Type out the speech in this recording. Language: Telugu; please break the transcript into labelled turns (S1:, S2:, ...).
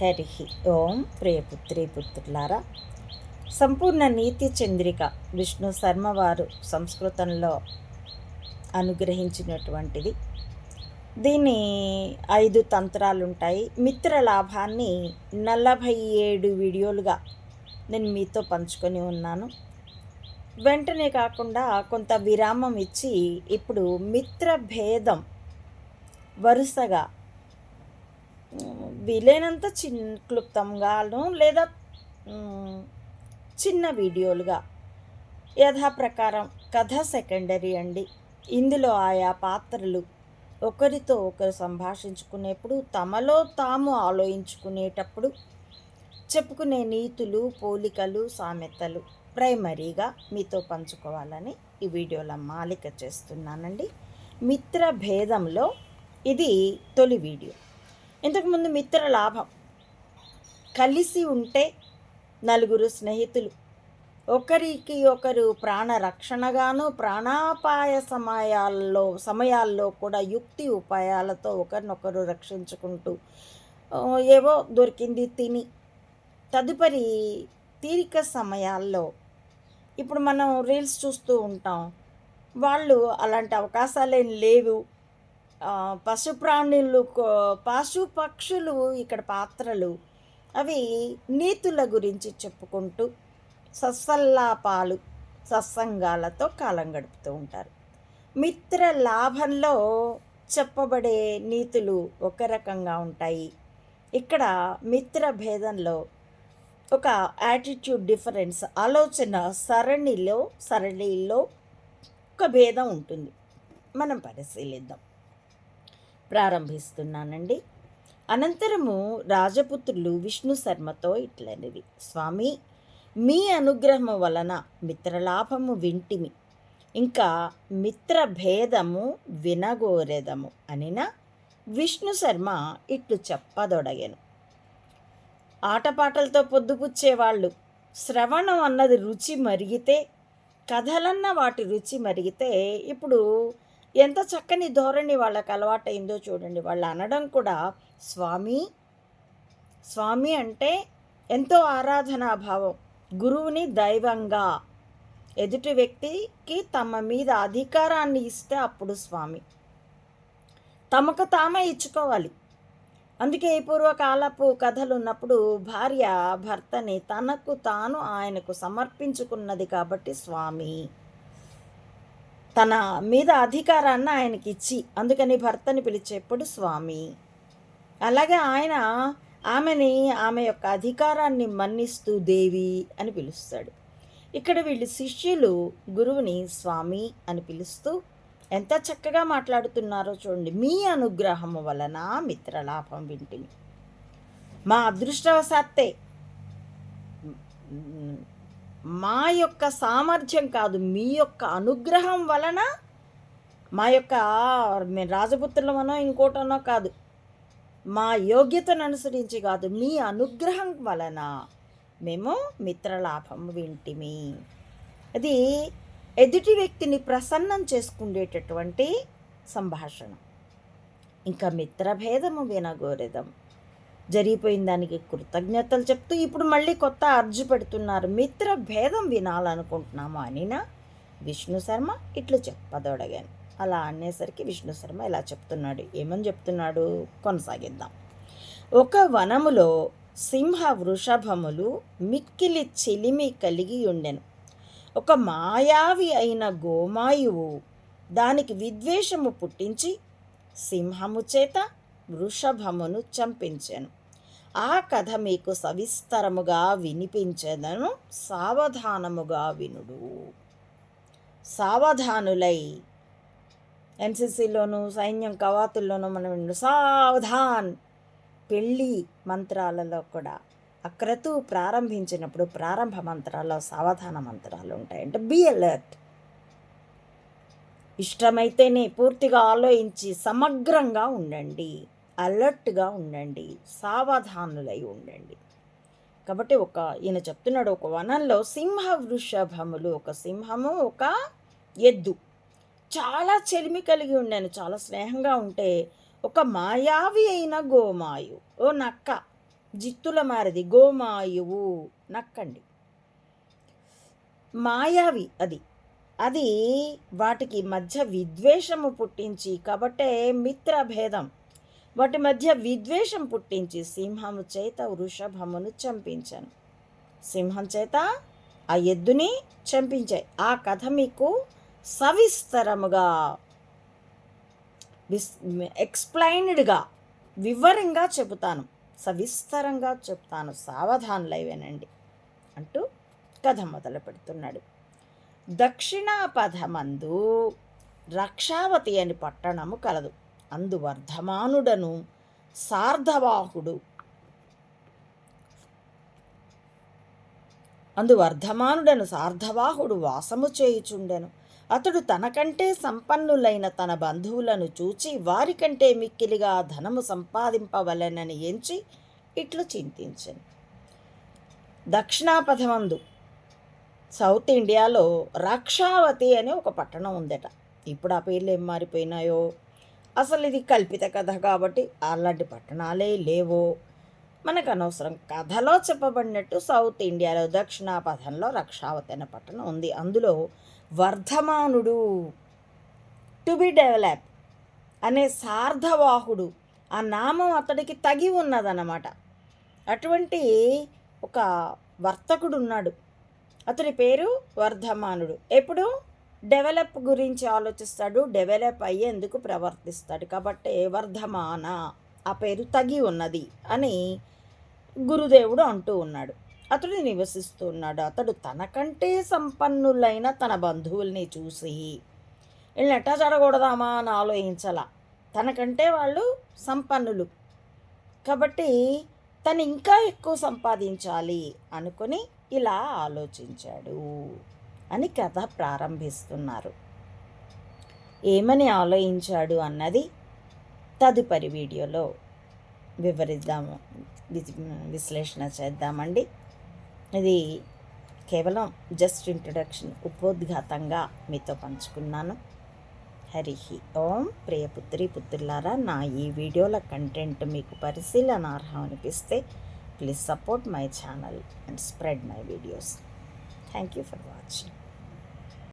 S1: హరి ఓం ప్రియపుత్రి పుత్రులారా. సంపూర్ణ నీతి చంద్రిక విష్ణు శర్మ వారు సంస్కృతంలో అనుగ్రహించినటువంటిది. దీని ఐదు తంత్రాలు ఉంటాయి మిత్ర లాభాన్ని నలభై ఏడు వీడియోలుగా నేను మీతో పంచుకొని ఉన్నాను. వెంటనే కాకుండా కొంత విరామం ఇచ్చి ఇప్పుడు మిత్ర భేదం వరుసగా వీలైనంత చిన్న క్లుప్తంగాను లేదా చిన్న వీడియోలుగా. యథాప్రకారం కథ సెకండరీ అండి. ఇందులో ఆయా పాత్రలు ఒకరితో ఒకరు సంభాషించుకునేప్పుడు తమలో తాము ఆలోచించుకునేటప్పుడు చెప్పుకునే నీతులు పోలికలు సామెతలు ప్రైమరీగా మీతో పంచుకోవాలని ఈ వీడియోల మాలిక చేస్తున్నానండి. మిత్ర భేదంలో ఇది తొలి వీడియో. ఇంతకుముందు మిత్ర లాభం. కలిసి ఉంటే నలుగురు స్నేహితులు. ఒకరికి ఒకరు ప్రాణ రక్షణగాను ప్రాణాపాయ సమయాల్లో సమయాల్లో కూడా యుక్తి ఉపాయాలతో ఒకరినొకరు రక్షించుకుంటూ ఏవో దొరికింది తిని. తదుపరి తీరిక సమయాల్లో ఇప్పుడు మనం రీల్స్ చూస్తూ ఉంటాం. వాళ్ళు అలాంటి అవకాశాలేం లేవు. పశు ప్రాణులు కో- పశు పక్షులు ఇక్కడ పాత్రలు అవి నీతుల గురించి చెప్పుకుంటూ సత్సల్లాపాలు సత్సంగాలతో కాలం గడుపుతూ ఉంటారు. మిత్ర లాభంలో చెప్పబడే నీతులు ఒక రకంగా ఉంటాయి. ఇక్కడ మిత్ర భేదంలో ఒక యాటిట్యూడ్ డిఫరెన్స్ ఆలోచన సరణిలో సరళిలో ఒక భేదం ఉంటుంది. మనం పరిశీలిద్దాం. ప్రారంభిస్తున్నానండి. అనంతరము రాజపుత్రులు విష్ణు శర్మతో ఇట్లనిది స్వామి మీ అనుగ్రహము వలన మిత్రలాభము వింటిమి. ఇంకా మిత్ర భేదము వినగోరెదము అనిన విష్ణు శర్మ ఇట్లు చెప్పదొడగెను. ఆటపాటలతో పొద్దుపుచ్చేవాళ్ళు శ్రవణం అన్నది రుచి మరిగితే కథలన్న వాటి రుచి మరిగితే ఇప్పుడు ఎంత చక్కని ధోరణి వాళ్ళకి అలవాటైందో చూడండి. వాళ్ళు అనడం కూడా స్వామి స్వామి అంటే ఎంతో ఆరాధనా భావం. గురువుని దైవంగా. ఎదుటి వ్యక్తికి తమ మీద అధికారాన్ని ఇస్తే అప్పుడు స్వామి. తమకు తామే ఇచ్చుకోవాలి. అందుకే ఈ పూర్వకాలపు కథలు ఉన్నప్పుడు భార్య భర్తని తనకు తాను ఆయనకు సమర్పించుకున్నది కాబట్టి స్వామి. తన మీద అధికారాన్ని ఆయనకి ఇచ్చి అందుకని భర్తని పిలిచేప్పుడు స్వామి. అలాగే ఆయన ఆమెని ఆమె యొక్క అధికారాన్ని మన్నిస్తూ దేవి అని పిలుస్తాడు. ఇక్కడ వీళ్ళు శిష్యులు గురువుని స్వామి అని పిలుస్తూ ఎంత చక్కగా మాట్లాడుతున్నారో చూడండి. మీ అనుగ్రహము వలన మిత్రలాభం వింటిని. మా అదృష్టవశాత్తే మా యొక్క సామర్థ్యం కాదు మీ యొక్క అనుగ్రహం వలన మా యొక్క మేము రాజపుత్రులమనో ఇంకోటనో కాదు మా యోగ్యతను అనుసరించి కాదు మీ అనుగ్రహం వలన మేము మిత్రలాభం వింటిమి. అది ఎదుటి వ్యక్తిని ప్రసన్నం చేసుకునేటటువంటి సంభాషణ. ఇంకా మిత్రభేదము వినగోరెదం. జరిగిపోయిన దానికి కృతజ్ఞతలు చెప్తూ ఇప్పుడు మళ్ళీ కొత్త అర్జు పెడుతున్నారు. మిత్ర భేదం వినాలనుకుంటున్నామా అనినా? విష్ణు శర్మ ఇట్లు చెప్పదొడగాను. అలా అనేసరికి విష్ణు శర్మ ఇలా చెప్తున్నాడు. ఏమని చెప్తున్నాడు? కొనసాగిద్దాం. ఒక వనములో సింహ వృషభములు మిక్కిలి చెలిమి కలిగి ఉండెను. ఒక మాయావి అయిన గోమాయువు దానికి విద్వేషము పుట్టించి సింహము చేత వృషభమును చంపించాను. ఆ కథ మీకు సవిస్తరముగా వినిపించేదను. సావధానముగా వినుడు. సావధానులై ఎన్సిసిలోను సైన్యం కవాతుల్లోనూ మనం విను సావధాన్ పెళ్ళి మంత్రాలలో కూడా అక్రతు ప్రారంభించినప్పుడు ప్రారంభ మంత్రాల్లో సావధాన మంత్రాలు ఉంటాయి. అంటే బి అలర్ట్. ఇష్టమైతేనే పూర్తిగా ఆలోచించి సమగ్రంగా ఉండండి. అలర్ట్గా ఉండండి. సావధానులై ఉండండి. కాబట్టి ఒక ఈయన చెప్తున్నాడు ఒక వనంలో సింహ వృషభములు ఒక సింహము ఒక ఎద్దు. చాలా చెలిమి కలిగి ఉండాను చాలా స్నేహంగా ఉంటే ఒక మాయావి అయిన గోమాయు ఓ నక్క జిత్తుల మారిది గోమాయువు నక్కండి. మాయావి అది. అది వాటికి మధ్య విద్వేషము పుట్టించి కాబట్టే మిత్రభేదం. వాటి మధ్య విద్వేషం పుట్టించి సింహము చేత వృషభమును చంపించాను. సింహం చేత ఆ ఎద్దుని చంపించాయి. ఆ కథ మీకు సవిస్తరముగా విస్ ఎక్స్ప్లైన్డ్గా వివరంగా చెబుతాను. సవిస్తరంగా చెప్తాను సావధానులై వినండి అంటూ కథ మొదలు పెడుతున్నాడు. దక్షిణాపథమందు రక్షావతి అని పట్టణము కలదు. అందు వర్ధమానుడను సార్ధవాహుడు. అందు వర్ధమానుడను సార్ధవాహుడు వాసము చేయుచుండెను. అతడు తనకంటే సంపన్నులైన తన బంధువులను చూచి వారికంటే మిక్కిలిగా ధనము సంపాదింపవలెనని ఎంచి ఇట్లు చింతించను. దక్షిణాపథమందు సౌత్ ఇండియాలో రక్షావతి అనే ఒక పట్టణం ఉందట. ఇప్పుడు ఆ పేర్లు ఏం మారిపోయినాయో? అసలు ఇది కల్పిత కథ కాబట్టి అలాంటి పట్టణాలే లేవో. మనకు అనవసరం కథలో చెప్పబడినట్టు సౌత్ ఇండియాలో దక్షిణాపథంలో రక్షావతి అనే పట్టణం ఉంది. అందులో వర్ధమానుడు టు బి డెవలప్ అనే సార్ధవాహుడు ఆ నామం అతడికి తగి ఉన్నదన్నమాట. అటువంటి ఒక వర్తకుడు ఉన్నాడు అతని పేరు వర్ధమానుడు. ఎప్పుడు? డెవలప్ గురించి ఆలోచిస్తాడు డెవలప్ అయ్యేందుకు ప్రవర్తిస్తాడు? కాబట్టి వర్ధమాన ఆ పేరు తగి ఉన్నది అని గురుదేవుడు అంటూ ఉన్నాడు. అతడు నివసిస్తూ ఉన్నాడు. అతడు తనకంటే సంపన్నులైన తన బంధువుల్ని చూసి వీళ్ళని ఎట్టా జరగకూడదామా? అని ఆలోచించాల. తనకంటే వాళ్ళు సంపన్నులు. కాబట్టి తను ఇంకా ఎక్కువ సంపాదించాలి అనుకుని ఇలా ఆలోచించాడు. అని కథ ప్రారంభిస్తున్నారు. ఏమని ఆలోచించాడు అన్నది తదుపరి వీడియోలో వివరిద్దాము విశ్లేషణ చేద్దామండి. ఇది కేవలం జస్ట్ ఇంట్రడక్షన్ ఉపోద్ఘాతంగా మీతో పంచుకున్నాను. హరి ఓం. ప్రియపుత్రి పుత్రులారా నా ఈ వీడియోల కంటెంట్ మీకు పరిశీలనార్హం అనిపిస్తే please support my channel and spread my videos. Thank you for watching.